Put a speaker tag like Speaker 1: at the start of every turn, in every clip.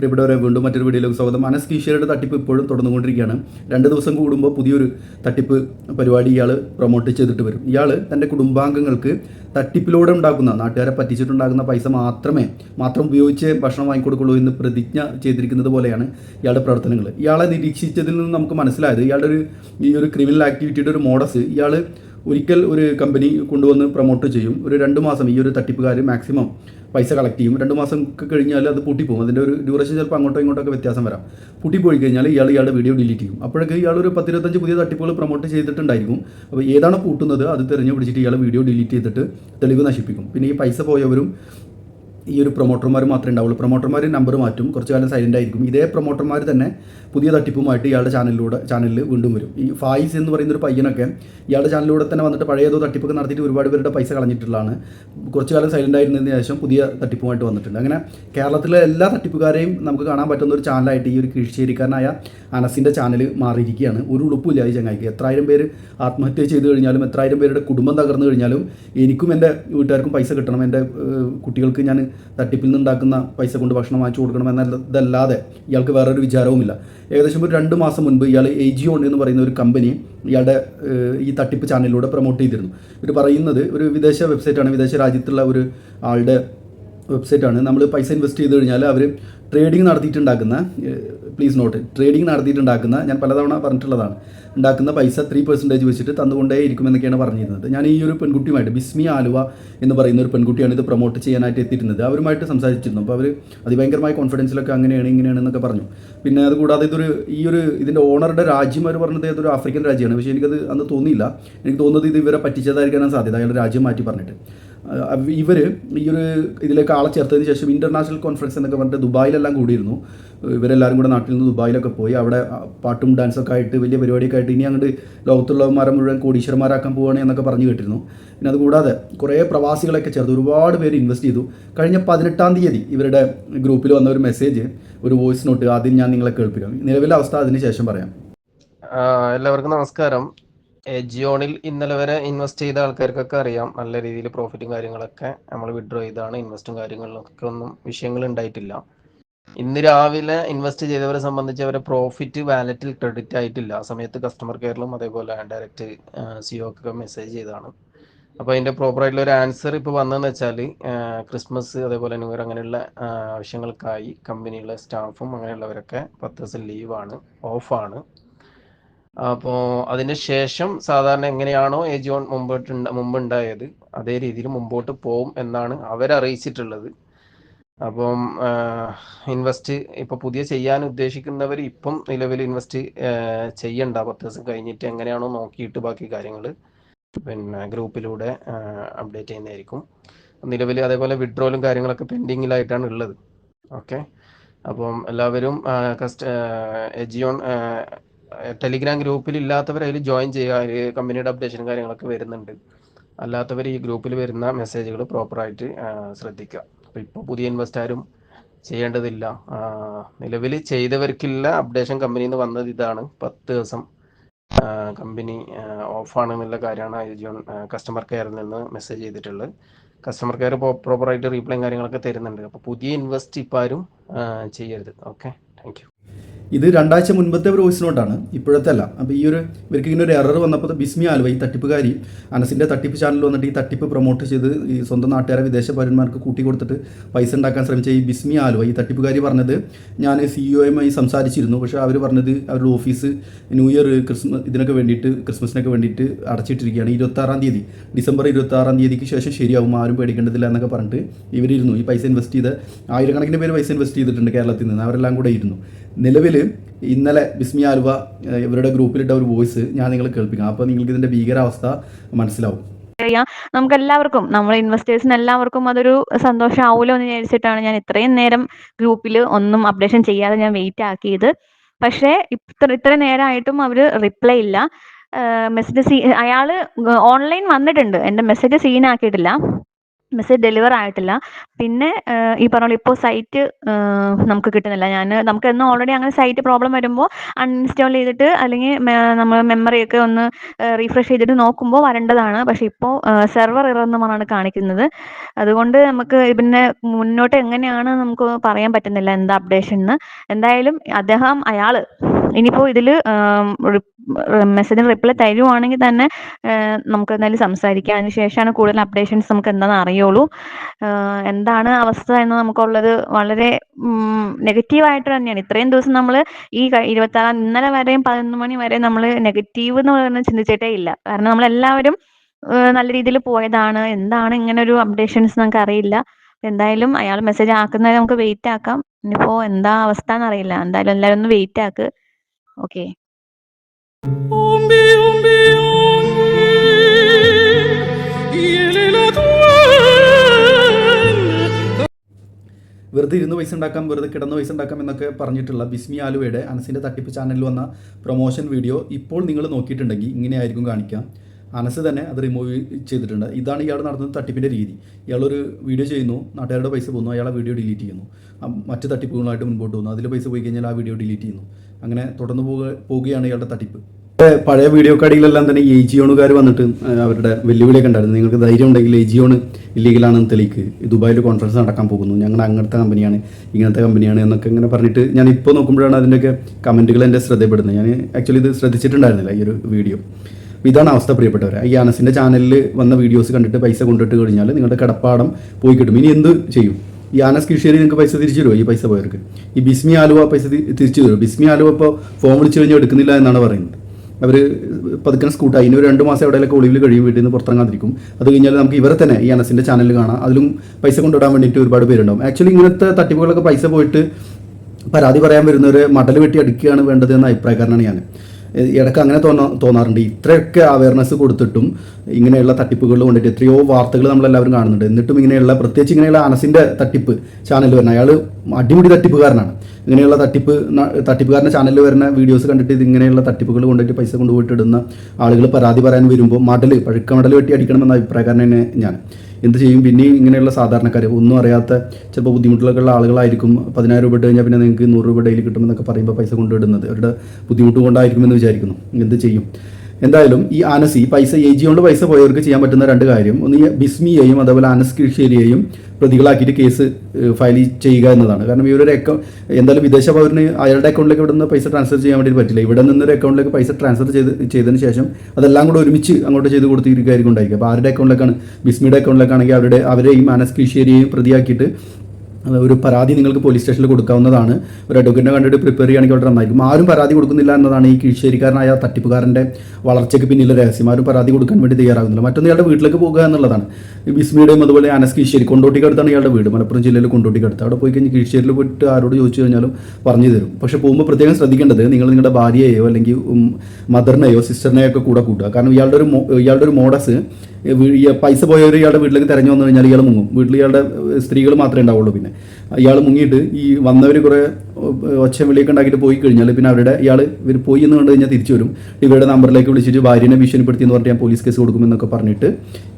Speaker 1: പ്രിയപ്പെട്ടവരെ വീണ്ടും മറ്റൊരു വീഡിയോയിലേക്ക് സ്വാഗതം. അനസ് കീശയുടെ തട്ടിപ്പ് ഇപ്പോഴും തുടർന്നുകൊണ്ടിരിക്കുകയാണ്. രണ്ട് ദിവസം കൂടുമ്പോൾ പുതിയൊരു തട്ടിപ്പ് പരിപാടി ഇയാൾ പ്രൊമോട്ട് ചെയ്തിട്ട് വരും. ഇയാൾ തന്റെ കുടുംബാംഗങ്ങൾക്ക് തട്ടിപ്പിലൂടെ ഉണ്ടാക്കുന്ന നാട്ടുകാരെ പറ്റിച്ചിട്ടുണ്ടാകുന്ന പൈസ മാത്രമേ മാത്രം ഉപയോഗിച്ച് ഭക്ഷണം വാങ്ങിക്കൊടുക്കുള്ളൂ എന്ന് പ്രതിജ്ഞ ചെയ്തിരിക്കുന്നത് പോലെയാണ് ഇയാളുടെ പ്രവർത്തനങ്ങൾ ഇയാളെ നിരീക്ഷിച്ചതിൽ നിന്ന് നമുക്ക് മനസ്സിലായത് ഇയാളുടെ ഒരു ഈ ഒരു ക്രിമിനൽ ആക്ടിവിറ്റിയുടെ ഒരു മോഡസ് ഇയാൾ ഒരിക്കൽ ഒരു കമ്പനി കൊണ്ടുവന്ന് പ്രൊമോട്ട് ചെയ്യും. ഒരു രണ്ട് മാസം ഈ ഒരു തട്ടിപ്പുകാർ മാക്സിമം പൈസ കളക്ട് ചെയ്യും. രണ്ട് മാസം കഴിഞ്ഞാൽ അത് പൂട്ടിപ്പോകും. അതിന്റെ ഒരു ഡ്യൂറേഷൻ ചിലപ്പോൾ അങ്ങോട്ടോ ഇങ്ങോട്ടൊക്കെ വ്യത്യാസം വരാം. പൂട്ടിപ്പോയി കഴിഞ്ഞാൽ ഇയാൾ ഇയാളുടെ വീഡിയോ ഡിലീറ്റ് ചെയ്യും. അപ്പോഴൊക്കെ ഇയാൾ ഒരു പത്തിരുപത്തഞ്ച് പുതിയ തട്ടിപ്പുകൾ പ്രൊമോട്ട് ചെയ്തിട്ടുണ്ടായിരിക്കും. അപ്പോൾ ഏതാണ് പൂട്ടുന്നത് അത് തിരഞ്ഞു പിടിച്ചിട്ട് ഇയാൾ വീഡിയോ ഡിലീറ്റ് ചെയ്തിട്ട് തെളിവ് നശിപ്പിക്കും. പിന്നെ ഈ പൈസ പോയവരും ഈ ഒരു പ്രൊമോട്ടർമാർ മാത്രമേ ഉണ്ടാവുള്ളൂ. പ്രൊമോട്ടർമാർ നമ്പർ മാറ്റും കുറച്ച് കാലം സൈലന്റ് ആയിരിക്കും. ഇതേ പ്രൊമോട്ടർമാർ തന്നെ പുതിയ തട്ടിപ്പുമായിട്ട് ഇയാളുടെ ചാനലിലൂടെ ചാനലിൽ വീണ്ടും വരും. ഈ ഫായിസ് എന്ന് പറയുന്ന ഒരു പയ്യനൊക്കെ ഇയാളുടെ ചാനലിലൂടെ തന്നെ വന്നിട്ട് പഴയതോ തട്ടിപ്പൊക്കെ നടത്തിയിട്ട് ഒരുപാട് പേരുടെ പൈസ കളഞ്ഞിട്ടുള്ളതാണ്. കുറച്ച് കാലം സൈലന്റ് ആയിരുന്നതിന് ശേഷം പുതിയ തട്ടിപ്പുമായിട്ട് വന്നിട്ടുണ്ട്. അങ്ങനെ കേരളത്തിലെ എല്ലാ തട്ടിപ്പുകാരെയും നമുക്ക് കാണാൻ പറ്റുന്ന ഒരു ചാനലായിട്ട് ഈ ഒരു കീഴ്ശ്ശേരിക്കാരനായ അനസിന്റെ ചാനൽ മാറിയിരിക്കുകയാണ്. ഒരു ഉളുപ്പില്ല ഈ ചങ്ങായിക്ക്. എത്രായിരം പേര് ആത്മഹത്യ ചെയ്തു കഴിഞ്ഞാലും എത്രായിരം പേരുടെ കുടുംബം തകർന്നു കഴിഞ്ഞാലും എനിക്കും എന്റെ വീട്ടുകാർക്കും പൈസ കിട്ടണം. എന്റെ കുട്ടികൾക്ക് ഞാൻ തട്ടിപ്പിൽ നിന്നുണ്ടാക്കുന്ന പൈസ കൊണ്ട് ഭക്ഷണം വാങ്ങിച്ചു കൊടുക്കണം എന്നതല്ലാതെ ഇയാൾക്ക് വേറൊരു വിചാരവുമില്ല. ഏകദേശം ഒരു രണ്ട് മാസം മുൻപ് ഇയാൾ എ ജി ഓൺ എന്ന് പറയുന്ന ഒരു കമ്പനി ഇയാളുടെ ഈ തട്ടിപ്പ് ചാനലിലൂടെ പ്രൊമോട്ട് ചെയ്തിരുന്നു. ഇവർ പറയുന്നത് ഒരു വിദേശ വെബ്സൈറ്റാണ് വിദേശ രാജ്യത്തുള്ള ഒരു ആളുടെ വെബ്സൈറ്റാണ് നമ്മൾ പൈസ ഇൻവെസ്റ്റ് ചെയ്ത് കഴിഞ്ഞാൽ അവർ ട്രേഡിംഗ് നടത്തിയിട്ടുണ്ടാക്കുന്ന പ്ലീസ് നോട്ട് ട്രേഡിംഗ് നടത്തിയിട്ടുണ്ടാക്കുന്ന ഞാൻ പലതവണ പറഞ്ഞിട്ടുള്ളതാണ്. ഉണ്ടാക്കുന്ന പൈസ ത്രീ പെർസെന്റേജ് വെച്ചിട്ട് തന്നുകൊണ്ടേ ഇരിക്കുമെന്നൊക്കെയാണ് പറഞ്ഞിരുന്നത്. ഞാൻ ഈ ഒരു പെൺകുട്ടിയുമായിട്ട് ബിസ്മി ആലുവ എന്ന് പറയുന്ന ഒരു പെൺകുട്ടിയാണ് ഇത് പ്രൊമോട്ട് ചെയ്യാനായിട്ട് എത്തിയിരുന്നത്. അവരുമായിട്ട് സംസാരിച്ചിരുന്നു. അപ്പോൾ അവർ അതിഭയങ്കരമായ കോൺഫിഡൻസിലൊക്കെ അങ്ങനെയാണ് ഇങ്ങനെയാണ് എന്നൊക്കെ പറഞ്ഞു. പിന്നെ അതുകൂടാതെ ഇതൊരു ഈ ഒരു ഇതിന്റെ ഓണറുടെ രാജ്യം അവർ പറഞ്ഞത് ഏതൊരു ആഫ്രിക്കൻ രാജ്യമാണ്. പക്ഷേ എനിക്കത് അന്ന് തോന്നിയില്ല. എനിക്ക് തോന്നുന്നത് ഇത് ഇവരെ പറ്റിച്ചതായിരിക്കാനാണ് സാധ്യത. അയാളുടെ രാജ്യം മാറ്റി പറഞ്ഞിട്ട്. ഇവർ ഈ ഒരു ഇതിലേക്ക് ആളെ ചേർത്തതിന് ശേഷം ഇന്റർനാഷണൽ കോൺഫറൻസ് എന്നൊക്കെ പറഞ്ഞിട്ട് ദുബായിലെല്ലാം കൂടിയിരുന്നു. ഇവരെല്ലാവരും കൂടെ നാട്ടിൽ നിന്ന് ദുബായിലൊക്കെ പോയി അവിടെ പാട്ടും ഡാൻസൊക്കെ ആയിട്ട് വലിയ പരിപാടിയൊക്കെ ആയിട്ട് ഇനി അങ്ങോട്ട് ലോകത്തുള്ളവന്മാരെ മുഴുവൻ കോടീശ്വരന്മാരാക്കാൻ പോവുകയാണ് എന്നൊക്കെ പറഞ്ഞു കേട്ടിരുന്നു. പിന്നെ അതുകൂടാതെ കുറേ പ്രവാസികളൊക്കെ ചേർത്ത് ഒരുപാട് പേര് ഇൻവെസ്റ്റ് ചെയ്തു. കഴിഞ്ഞ പതിനെട്ടാം തീയതി ഇവരുടെ ഗ്രൂപ്പിൽ വന്ന ഒരു മെസ്സേജ് ഒരു വോയിസ് നോട്ട് ആദ്യം ഞാൻ നിങ്ങളെ കേൾപ്പിക്കാം. നിലവിലെ അവസ്ഥ അതിന് ശേഷം പറയാം.
Speaker 2: എല്ലാവർക്കും നമസ്കാരം. ജിയോണിൽ ഇന്നലെ വരെ ഇൻവെസ്റ്റ് ചെയ്ത ആൾക്കാർക്കൊക്കെ അറിയാം. നല്ല രീതിയിൽ പ്രോഫിറ്റും കാര്യങ്ങളൊക്കെ നമ്മൾ വിഡ്രോ ചെയ്താണ്. ഇൻവെസ്റ്റും കാര്യങ്ങളിലൊക്കെ ഒന്നും വിഷയങ്ങൾ ഉണ്ടായിട്ടില്ല. ഇന്ന് രാവിലെ ഇൻവെസ്റ്റ് ചെയ്തവരെ സംബന്ധിച്ച് അവരെ പ്രോഫിറ്റ് വാലറ്റിൽ ക്രെഡിറ്റ് ആയിട്ടില്ല. ആ സമയത്ത് കസ്റ്റമർ കെയറിലും അതേപോലെ ഡയറക്റ്റ് സിഒക്കൊക്കെ മെസ്സേജ് ചെയ്താണ് അപ്പോൾ അതിന്റെ പ്രോപ്പറായിട്ടുള്ള ഒരു ആൻസർ ഇപ്പോൾ വന്നതെന്ന് വെച്ചാൽ ക്രിസ്മസ് അതേപോലെ ന്യൂ ഇയർ അങ്ങനെയുള്ള ആവശ്യങ്ങൾക്കായി കമ്പനിയിലെ സ്റ്റാഫും അങ്ങനെയുള്ളവരൊക്കെ പത്ത് ദിവസം ലീവാണ് ഓഫാണ് അപ്പോൾ അതിനുശേഷം സാധാരണ എങ്ങനെയാണോ ഏജിയോൺ മുമ്പോട്ട് മുമ്പുണ്ടായത് അതേ രീതിയിൽ മുമ്പോട്ട് പോവും എന്നാണ് അവരറിയിച്ചിട്ടുള്ളത്. അപ്പം ഇൻവെസ്റ്റ് ഇപ്പൊ പുതിയ ചെയ്യാൻ ഉദ്ദേശിക്കുന്നവർ ഇപ്പം നിലവിൽ ഇൻവെസ്റ്റ് ചെയ്യണ്ട. പത്ത് ദിവസം കഴിഞ്ഞിട്ട് എങ്ങനെയാണോ നോക്കിയിട്ട് ബാക്കി കാര്യങ്ങൾ പിന്നെ ഗ്രൂപ്പിലൂടെ അപ്ഡേറ്റ് ചെയ്യുന്നതായിരിക്കും. നിലവിൽ അതേപോലെ വിഡ്രോലും കാര്യങ്ങളൊക്കെ പെൻഡിങ്ങിലായിട്ടാണ് ഉള്ളത്. ഓക്കെ? അപ്പം എല്ലാവരും കസ്റ്റ എജിയോൺ ടെലിഗ്രാം ഗ്രൂപ്പിൽ ഇല്ലാത്തവർ അതിൽ ജോയിൻ ചെയ്യുക കമ്പനിയുടെ അപ്ഡേഷനും കാര്യങ്ങളൊക്കെ വരുന്നുണ്ട്. അല്ലാത്തവർ ഈ ഗ്രൂപ്പിൽ വരുന്ന മെസ്സേജുകൾ പ്രോപ്പറായിട്ട് ശ്രദ്ധിക്കുക. അപ്പോൾ ഇപ്പോൾ പുതിയ ഇൻവെസ്റ്റാരും ചെയ്യേണ്ടതില്ല. നിലവിൽ ചെയ്തവർക്കില്ല അപ്ഡേഷൻ കമ്പനിയിൽ നിന്ന് വന്നത് ഇതാണ്. പത്ത് ദിവസം കമ്പനി ഓഫാണ് എന്നുള്ള കാര്യമാണ് ജിയോൺ കസ്റ്റമർ കെയറിൽ നിന്ന് മെസ്സേജ് ചെയ്തിട്ടുള്ളത്. കസ്റ്റമർ കെയർ പ്രോപ്പറായിട്ട് റീപ്ലൈയും കാര്യങ്ങളൊക്കെ തരുന്നുണ്ട്. അപ്പോൾ പുതിയ ഇൻവെസ്റ്റ് ഇപ്പോൾ ആരും ചെയ്യരുത്. ഓക്കെ താങ്ക്
Speaker 1: ഇത് രണ്ടാഴ്ച മുൻപത്തെ വോയിസ് നോട്ടാണ് ഇപ്പോഴത്തെ അല്ല. അപ്പോൾ ഈ ഒരു ഇവർക്ക് ഇങ്ങനെ ഒരു എറർ വന്നപ്പോൾ ബിസ്മി ആലുവ ഈ തട്ടിപ്പുകാരി അനസിന്റെ തട്ടിപ്പ് ചാനൽ വന്നിട്ട് ഈ തട്ടിപ്പ് പ്രൊമോട്ട് ചെയ്ത് ഈ സ്വന്തം നാട്ടുകാരെ വിദേശ പൗരന്മാർക്ക് കൂട്ടി കൊടുത്തിട്ട് പൈസ ഉണ്ടാക്കാൻ ശ്രമിച്ച ഈ ബിസ്മി ആലുവ ഈ തട്ടിപ്പുകാരി പറഞ്ഞത് ഞാൻ സിഇഒയുമായി സംസാരിച്ചിരുന്നു. പക്ഷേ അവർ പറഞ്ഞത് അവരുടെ ഓഫീസ് ന്യൂ ഇയർ ക്രിസ്മസ് ഇതിനൊക്കെ വേണ്ടിയിട്ട് ക്രിസ്മസിനൊക്കെ വേണ്ടിയിട്ട് അടച്ചിട്ടിരിക്കുകയാണ്. ഇരുപത്താറാം തീയതി ഡിസംബർ ഇരുപത്താറാം തീയതിക്ക് ശേഷം ശരിയാവും. ആരും പേടിക്കേണ്ടതില്ല എന്നൊക്കെ പറഞ്ഞിട്ട് ഇവരിരുന്നു. ഈ പൈസ ഇൻവെസ്റ്റ് ചെയ്ത് ആയിരക്കണക്കിന് പേര് പൈസ ഇൻവെസ്റ്റ് ചെയ്തിട്ടുണ്ട് കേരളത്തിൽ നിന്ന്. അവരെല്ലാം കൂടെ ഇരുന്നു. നിലവിൽ ഇന്നലെ ബിസ്മി ആലുവ ഇവരുടെ ഗ്രൂപ്പിലിട്ട ഒരു വോയിസ് ഞാൻ നിങ്ങൾ കേൾപ്പിക്കാം. അപ്പോൾ നിങ്ങൾക്ക് ഇതിന്റെ ഭീകരാവസ്ഥ മനസ്സിലാവും.
Speaker 3: നമുക്ക് എല്ലാവർക്കും നമ്മുടെ ഇൻവെസ്റ്റേഴ്സിന് എല്ലാവർക്കും അതൊരു സന്തോഷം ആവൂലോ എന്ന് വിചാരിച്ചിട്ടാണ് ഞാൻ ഇത്രയും നേരം ഗ്രൂപ്പിൽ ഒന്നും അപ്ഡേഷൻ ചെയ്യാതെ ഞാൻ വെയിറ്റ് ആക്കിയത്. പക്ഷേ ഇത്ര ഇത്ര നേരമായിട്ടും അവർ റിപ്ലൈ ഇല്ല. മെസ്സേജ് സീ അയാൾ ഓൺലൈൻ വന്നിട്ടുണ്ട്. എന്റെ മെസ്സേജ് സീൻ ആക്കിയിട്ടില്ല മെസ്സേജ് ഡെലിവർ ആയിട്ടില്ല. പിന്നെ ഈ പറഞ്ഞ ഇപ്പോൾ സൈറ്റ് നമുക്ക് കിട്ടുന്നില്ല. ഞാൻ നമുക്ക് എന്നും ഓൾറെഡി അങ്ങനെ സൈറ്റ് പ്രോബ്ലം വരുമ്പോൾ അൺഇൻസ്റ്റാൾ ചെയ്തിട്ട് അല്ലെങ്കിൽ നമ്മൾ മെമ്മറിയൊക്കെ ഒന്ന് റീഫ്രഷ് ചെയ്തിട്ട് നോക്കുമ്പോൾ വരേണ്ടതാണ്. പക്ഷെ ഇപ്പോൾ സെർവർ ഇറന്ന് പറഞ്ഞാണ് കാണിക്കുന്നത്. അതുകൊണ്ട് നമുക്ക് പിന്നെ മുന്നോട്ട് എങ്ങനെയാണ് നമുക്ക് പറയാൻ പറ്റുന്നില്ല എന്താ അപ്ഡേഷൻ എന്ന് എന്തായാലും അദ്ദേഹം അയാൾ ഇനിയിപ്പോൾ ഇതിൽ മെസ്സേജിന് റിപ്ലൈ തരുവാണെങ്കിൽ തന്നെ നമുക്ക് എന്തായാലും സംസാരിക്കാം. അതിന് ശേഷമാണ് കൂടുതൽ അപ്ഡേഷൻസ് നമുക്ക് എന്താണെന്ന് അറിയുള്ളൂ. എന്താണ് അവസ്ഥ എന്ന് നമുക്കുള്ളത് വളരെ നെഗറ്റീവായിട്ട് തന്നെയാണ്. ഇത്രയും ദിവസം നമ്മൾ ഈ ഇരുപത്തി ആറാം ഇന്നലെ വരെയും പതിനൊന്ന് മണി വരെ നമ്മൾ നെഗറ്റീവ് എന്ന് പറയുന്നത് ചിന്തിച്ചിട്ടേ ഇല്ല. കാരണം നമ്മൾ എല്ലാവരും നല്ല രീതിയിൽ പോയതാണ്. എന്താണ് ഇങ്ങനെ ഒരു അപ്ഡേഷൻസ് നമുക്ക് അറിയില്ല. എന്തായാലും അയാൾ മെസ്സേജ് ആക്കുന്നത് നമുക്ക് വെയിറ്റ് ആക്കാം. ഇനിയിപ്പോ എന്താ അവസ്ഥ എന്നറിയില്ല. എന്തായാലും എല്ലാവരും ഒന്ന് വെയിറ്റ് ആക്ക്. ഓക്കെ.
Speaker 1: വെറുതെ ഇരുന്ന് പൈസ ഉണ്ടാക്കാം വെറുതെ കിടന്ന് പൈസ ഉണ്ടാക്കാം എന്നൊക്കെ പറഞ്ഞിട്ടുള്ള ബിസ്മി ആലുവയുടെ അനസിന്റെ തട്ടിപ്പ് ചാനലിൽ വന്ന പ്രൊമോഷൻ വീഡിയോ ഇപ്പോൾ നിങ്ങൾ നോക്കിയിട്ടുണ്ടെങ്കിൽ ഇങ്ങനെയായിരിക്കും കാണിക്കാം അനസ് തന്നെ അത് റിമൂവ് ചെയ്തിട്ടുണ്ട്. ഇതാണ് ഇയാൾ നടത്തുന്ന തട്ടിപ്പിന്റെ രീതി. ഇയാളൊരു വീഡിയോ ചെയ്യുന്നു നാട്ടുകാരുടെ പൈസ പോകുന്നു അയാൾ വീഡിയോ ഡിലീറ്റ് ചെയ്യുന്നു. മറ്റ് തട്ടിപ്പുകളായിട്ട് മുൻപോട്ട് പോകുന്നു. അതിൽ പൈസ പോയി കഴിഞ്ഞാൽ ആ വീഡിയോ ഡിലീറ്റ് ചെയ്യുന്നു. അങ്ങനെ തുടർന്ന് പോക പോവുകയാണ് ഇയാളുടെ തട്ടിപ്പ്. പഴയ വീഡിയോ കടയിലെല്ലാം തന്നെ എ ജിയോണുകാർ വന്നിട്ട് അവരുടെ വെല്ലുവിളിയൊക്കെ ഉണ്ടായിരുന്നു. നിങ്ങൾക്ക് ധൈര്യം ഉണ്ടെങ്കിൽ എ ജിയോണ് ഇല്ലീഗലാണെന്ന് തെളിയിക്ക്. ദുബായിൽ കോൺഫറൻസ് നടക്കാൻ പോകുന്നു. ഞങ്ങൾ അങ്ങനത്തെ കമ്പനിയാണ് ഇങ്ങനത്തെ കമ്പനിയാണ് എന്നൊക്കെ ഇങ്ങനെ പറഞ്ഞിട്ട് ഞാൻ ഇപ്പോൾ നോക്കുമ്പോഴാണ് അതിന്റെയൊക്കെ കമന്റുകൾ എന്റെ ശ്രദ്ധപ്പെടുന്നത് ഞാൻ ആക്ച്വലി ഇത് ശ്രദ്ധിച്ചിട്ടുണ്ടായിരുന്നില്ല ഈ ഒരു വീഡിയോ ഇതാണ് അവസ്ഥ പ്രിയപ്പെട്ടവർ ഈ അനസിന്റെ ചാനലിൽ വന്ന വീഡിയോസ് കണ്ടിട്ട് പൈസ കൊണ്ടിട്ട് കഴിഞ്ഞാൽ നിങ്ങളുടെ കടപ്പാടം പോയി കിട്ടും. ഇനി എന്ത് ചെയ്യും? ഈ ആനസ് കിഷേരി നിങ്ങൾക്ക് പൈസ തിരിച്ചു തരുമോ ഈ പൈസ പോയവർക്ക്? ഈ ബിസ്മി ആലുവ പൈസ തിരിച്ചു തരുമോ? ബിസ്മി ആലുവ ഇപ്പോൾ ഫോം വിളിച്ചു കഴിഞ്ഞാൽ എടുക്കുന്നില്ല എന്നാണ് പറയുന്നത്. അവർ പതുക്കൻ സ്കൂട്ട് ഇനി ഒരു രണ്ട് മാസം എവിടെയൊക്കെ ഒളിവിൽ കഴിയും വീട്ടിൽ നിന്ന് പുറത്തിറങ്ങാതിരിക്കും. അത് കഴിഞ്ഞാൽ നമുക്ക് ഇവരെ തന്നെ ഈ അനസിന്റെ ചാനലിൽ കാണാം. അതിലും പൈസ കൊണ്ടുവിടാൻ വേണ്ടിയിട്ട് ഒരുപാട് പേരുണ്ടാവും. ആക്ച്വലി ഇങ്ങനത്തെ തട്ടിപ്പുകളൊക്കെ പൈസ പോയിട്ട് പരാതി പറയാൻ വരുന്നവരെ മടൽ വെട്ടി അടിക്കുകയാണ് വേണ്ടത് എന്ന അഭിപ്രായക്കാരനാണ് ഞാൻ ഇടയ്ക്ക് അങ്ങനെ തോന്നാ തോന്നാറുണ്ട്. ഇത്രയൊക്കെ അവയർനെസ് കൊടുത്തിട്ടും ഇങ്ങനെയുള്ള തട്ടിപ്പുകൾ കൊണ്ടിട്ട് എത്രയോ വാർത്തകൾ നമ്മളെല്ലാവരും കാണുന്നുണ്ട്. എന്നിട്ടും ഇങ്ങനെയുള്ള പ്രത്യേകിച്ച് ഇങ്ങനെയുള്ള അനസിന്റെ തട്ടിപ്പ് ചാനൽ വരുന്ന അയാൾ അടിമുടി തട്ടിപ്പുകാരനാണ്. ഇങ്ങനെയുള്ള തട്ടിപ്പ് തട്ടിപ്പുകാരന്റെ ചാനലിൽ വരുന്ന വീഡിയോസ് കണ്ടിട്ട് ഇത് ഇങ്ങനെയുള്ള തട്ടിപ്പുകൾ കൊണ്ടിട്ട് പൈസ കൊണ്ടുപോയിട്ട് ഇടുന്ന ആളുകൾ പരാതി പറയാൻ വരുമ്പോൾ മടൽ പഴുക്ക മടൽ വെട്ടി അടിക്കണമെന്ന അഭിപ്രായക്കാരനെ ഞാൻ എന്ത് ചെയ്യും? പിന്നെയും ഇങ്ങനെയുള്ള സാധാരണക്കാർ ഒന്നും അറിയാത്ത ചിലപ്പോൾ ബുദ്ധിമുട്ടുകളൊക്കെ ഉള്ള ആളുകളായിരിക്കും. പതിനായിരം രൂപ ഇട്ട് കഴിഞ്ഞാൽ പിന്നെ നിങ്ങൾക്ക് നൂറ് രൂപ ഡെയിലി കിട്ടുമെന്നൊക്കെ പറയുമ്പോൾ പൈസ കൊണ്ടുവിടുന്നത്. അവരുടെ ബുദ്ധിമുട്ട് കൊണ്ടായിരിക്കുമെന്ന് വിചാരിക്കുന്നു. എന്ത് ചെയ്യും? എന്തായാലും ഈ അനസ് ഈ പൈസ എ ജി കൊണ്ട് പൈസ പോയവർക്ക് ചെയ്യാൻ പറ്റുന്ന രണ്ട് കാര്യം. ഒന്ന് ഈ ബിസ്മിയെയും അതേപോലെ അനസ് കിഷേരിയെയും പ്രതികളാക്കിയിട്ട് കേസ് ഫയൽ ചെയ്യുക എന്നതാണ്. കാരണം ഇവരൊരു അക്കൗണ്ട് എന്തായാലും വിദേശ പൗരന് അയാളുടെ അക്കൗണ്ടിലേക്ക് ഇവിടെ നിന്ന് പൈസ ട്രാൻസ്ഫർ ചെയ്യാൻ വേണ്ടി പറ്റില്ല. ഇവിടെ നിന്നൊരു അക്കൗണ്ടിലേക്ക് പൈസ ട്രാൻസ്ഫർ ചെയ്ത് ചെയ്തതിന് ശേഷം അതെല്ലാം കൂടെ ഒരുമിച്ച് അങ്ങോട്ട് ചെയ്ത് കൊടുത്തിരിക്കുകയായിരിക്കും ഉണ്ടായിരിക്കും അപ്പോൾ ആരുടെ അക്കൗണ്ടിലേക്കാണ് ബിസ്മിയുടെ അക്കൗണ്ടിലേക്കാണെങ്കിൽ അവരുടെ അവരെയും അനസ് കിഷേരിയെയും പ്രതിയാക്കിയിട്ട് ഒരു പരാതി നിങ്ങൾക്ക് പോലീസ് സ്റ്റേഷനിൽ കൊടുക്കാവുന്നതാണ്. ഒരു അഡ്വക്കേറ്റിനെ കണ്ടിട്ട് പ്രിപ്പയർ ചെയ്യുകയാണെങ്കിൽ വളരെ നന്നായിരിക്കും. ആരും പരാതി കൊടുക്കുന്നില്ല എന്നതാണ് ഈ കീഴ്ശേരിക്കാരനായ തട്ടിപ്പുകാരന്റെ വളർച്ചയ്ക്ക് പിന്നിലെ രഹസ്യം. ആരും പരാതി കൊടുക്കാൻ വേണ്ടി തയ്യാറാകുന്നില്ല. മറ്റൊന്ന് ഇയാളുടെ വീട്ടിലേക്ക് പോകുക എന്നുള്ളതാണ്. ബിസ്മിയുടെയും അതുപോലെ അനസ് കീഴ്ശ്ശേരി കൊണ്ടോട്ടിക്കടുത്താണ് ഇയാളുടെ വീട്. മലപ്പുറം ജില്ലയിൽ കൊണ്ടോട്ടിക്കടുത്ത് അവിടെ പോയി കഴിഞ്ഞ് കീഴ്ശേരിയിൽ പോയിട്ട് ആരോട് ചോദിച്ചു കഴിഞ്ഞാലും പറഞ്ഞു തരും. പക്ഷെ പോകുമ്പോൾ പ്രത്യേകം ശ്രദ്ധിക്കേണ്ടത് നിങ്ങൾ നിങ്ങളുടെ ഭാര്യയെയോ അല്ലെങ്കിൽ മദറിനെയോ സിസ്റ്ററിനെയോ ഒക്കെ കൂടെ കൂട്ടുക. കാരണം ഇയാളുടെ ഒരു ഇയാളുടെ ഒരു മോഡസ് പൈസ പോയവർ ഇയാളുടെ വീട്ടിലേക്ക് തിരഞ്ഞു വന്നു കഴിഞ്ഞാൽ ഇയാൾ മുങ്ങും. വീട്ടിൽ ഇയാളുടെ സ്ത്രീകൾ മാത്രമേ ഉണ്ടാവുള്ളൂ പിന്നെ. ഇയാൾ മുങ്ങിയിട്ട് ഈ വന്നവർ കുറേ ഒച്ച വിളിയൊക്കെ ഉണ്ടാക്കിയിട്ട് പോയി കഴിഞ്ഞാൽ പിന്നെ അവരുടെ ഇയാൾ ഇവർ പോയി എന്ന് കണ്ടു കഴിഞ്ഞാൽ തിരിച്ചു വരും. ഇവരുടെ നമ്പറിലേക്ക് വിളിച്ചിട്ട് ഭാര്യനെ ഭീഷണിപ്പെടുത്തി എന്ന് പറഞ്ഞാൽ പോലീസ് കേസ് കൊടുക്കുമെന്നൊക്കെ പറഞ്ഞിട്ട്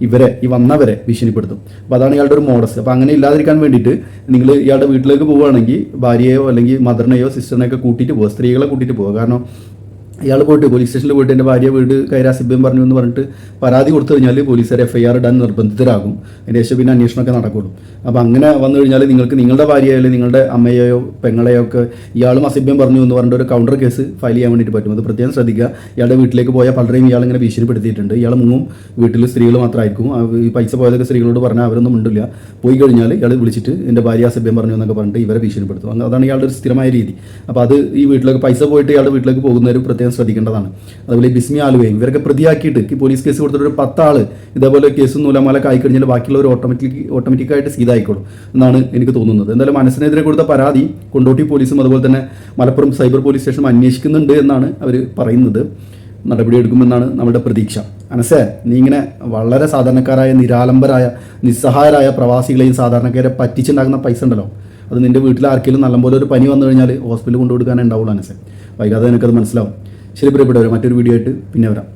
Speaker 1: ഇവരെ ഈ വന്നവരെ ഭീഷണിപ്പെടുത്തും. അപ്പോൾ അതാണ് ഇയാളുടെ ഒരു മോഡസ് അപ്പോൾ അങ്ങനെ ഇല്ലാതിരിക്കാൻ വേണ്ടിയിട്ട് നിങ്ങൾ ഇയാളുടെ വീട്ടിലേക്ക് പോവുകയാണെങ്കിൽ ഭാര്യയോ അല്ലെങ്കിൽ മദറിനെയോ സിസ്റ്ററിനെയൊക്കെ കൂട്ടിയിട്ട് പോവുക സ്ത്രീകളെ കൂട്ടിയിട്ട് പോവുക. കാരണം ഇയാൾ പോയിട്ട് പോലീസ് സ്റ്റേഷനിൽ പോയിട്ട് എന്റെ ഭാര്യ വീട് കൈരാസിഭ്യം പറഞ്ഞു എന്ന് പറഞ്ഞിട്ട് പരാതി കൊടുത്തു കഴിഞ്ഞാൽ പോലീസുകാർ എഫ് ഐ ആർ ഇടാൻ നിർബന്ധിതരാകും. അതിന് ശേഷം പിന്നെ അന്വേഷണമൊക്കെ നടക്കുള്ളൂ. അപ്പോൾ അങ്ങനെ വന്നു കഴിഞ്ഞാൽ നിങ്ങൾക്ക് നിങ്ങളുടെ ഭാര്യയോ അല്ലെങ്കിൽ നിങ്ങളുടെ അമ്മയെയോ പെങ്ങളെയോ ഒക്കെ ഇയാളും അസഭ്യം പറഞ്ഞു എന്ന് പറഞ്ഞിട്ട് ഒരു കൗണ്ടർ കേസ് ഫയൽ ചെയ്യാൻ വേണ്ടിയിട്ട് പറ്റും. അത് പ്രത്യേകം ശ്രദ്ധിക്കുക. ഇയാളുടെ വീട്ടിലേക്ക് പോയാൽ പലരെയും ഇയാൾ ഇങ്ങനെ ഭീഷണിപ്പെടുത്തിയിട്ടുണ്ട്. ഇയാൾ മുങ്ങും. വീട്ടിൽ സ്ത്രീകൾ മാത്രമായിരിക്കും. ഈ പൈസ പോയതൊക്കെ സ്ത്രീകളോട് പറഞ്ഞാൽ അവരൊന്നും ഉണ്ടില്ല പോയി കഴിഞ്ഞാൽ ഇയാൾ വിളിച്ചിട്ട് എന്റെ ഭാര്യ അസഭ്യം പറഞ്ഞു എന്നൊക്കെ പറഞ്ഞിട്ട് ഇവരെ ഭീഷണിപ്പെടുത്തും. അതാണ് ഇയാളുടെ ഒരു സ്ഥിരമായ രീതി. അപ്പോൾ അത് ഈ വീട്ടിലേക്ക് പൈസ പോയിട്ട് ഇയാളുടെ വീട്ടിലേക്ക് പോകുന്നവർ പ്രത്യേകം ശ്രദ്ധിക്കേണ്ടതാണ്. അതുപോലെ ബിസ്മി ആലുവയും ഇവരൊക്കെ പ്രതിയാക്കിയിട്ട് ഈ പോലീസ് കേസ് കൊടുത്തിട്ട് ഒരു പത്താൾ ഇതേപോലെ കേസ് നൂലമാലൊക്കെ ആയി കഴിഞ്ഞാൽ ബാക്കിയുള്ളവർ ഓട്ടോമാറ്റിക് ഓട്ടോമാറ്റിക്കായിട്ട് സീതായിക്കോളും എന്നാണ് എനിക്ക് തോന്നുന്നത്. എന്തായാലും മനസ്സിനെതിരെ കൊടുത്ത പരാതി കൊണ്ടോട്ടി പോലീസും അതുപോലെ തന്നെ മലപ്പുറം സൈബർ പോലീസ് സ്റ്റേഷനും അന്വേഷിക്കുന്നുണ്ട് എന്നാണ് അവർ പറയുന്നത്. നടപടിയെടുക്കുമെന്നാണ് നമ്മുടെ പ്രതീക്ഷ. അനസേ നീ ഇങ്ങനെ വളരെ സാധാരണക്കാരായ നിരാലംബരായ നിസ്സഹായരായ പ്രവാസികളെയും സാധാരണക്കാരെ പറ്റിച്ചുണ്ടാക്കുന്ന പൈസ ഉണ്ടല്ലോ. അത് നിന്റെ വീട്ടിൽ ആർക്കെങ്കിലും നല്ലപോലെ ഒരു പനി വന്നു കഴിഞ്ഞാൽ ഹോസ്പിറ്റലിൽ കൊണ്ടുകൊടുക്കാനേ ഉണ്ടാവുള്ളൂ അനസേ. വൈകാതെ നിനക്കത് മനസ്സിലാവും. ശരി പ്രിയപ്പെട്ടവർ മറ്റൊരു വീഡിയോ ആയിട്ട് പിന്നെ വരാം.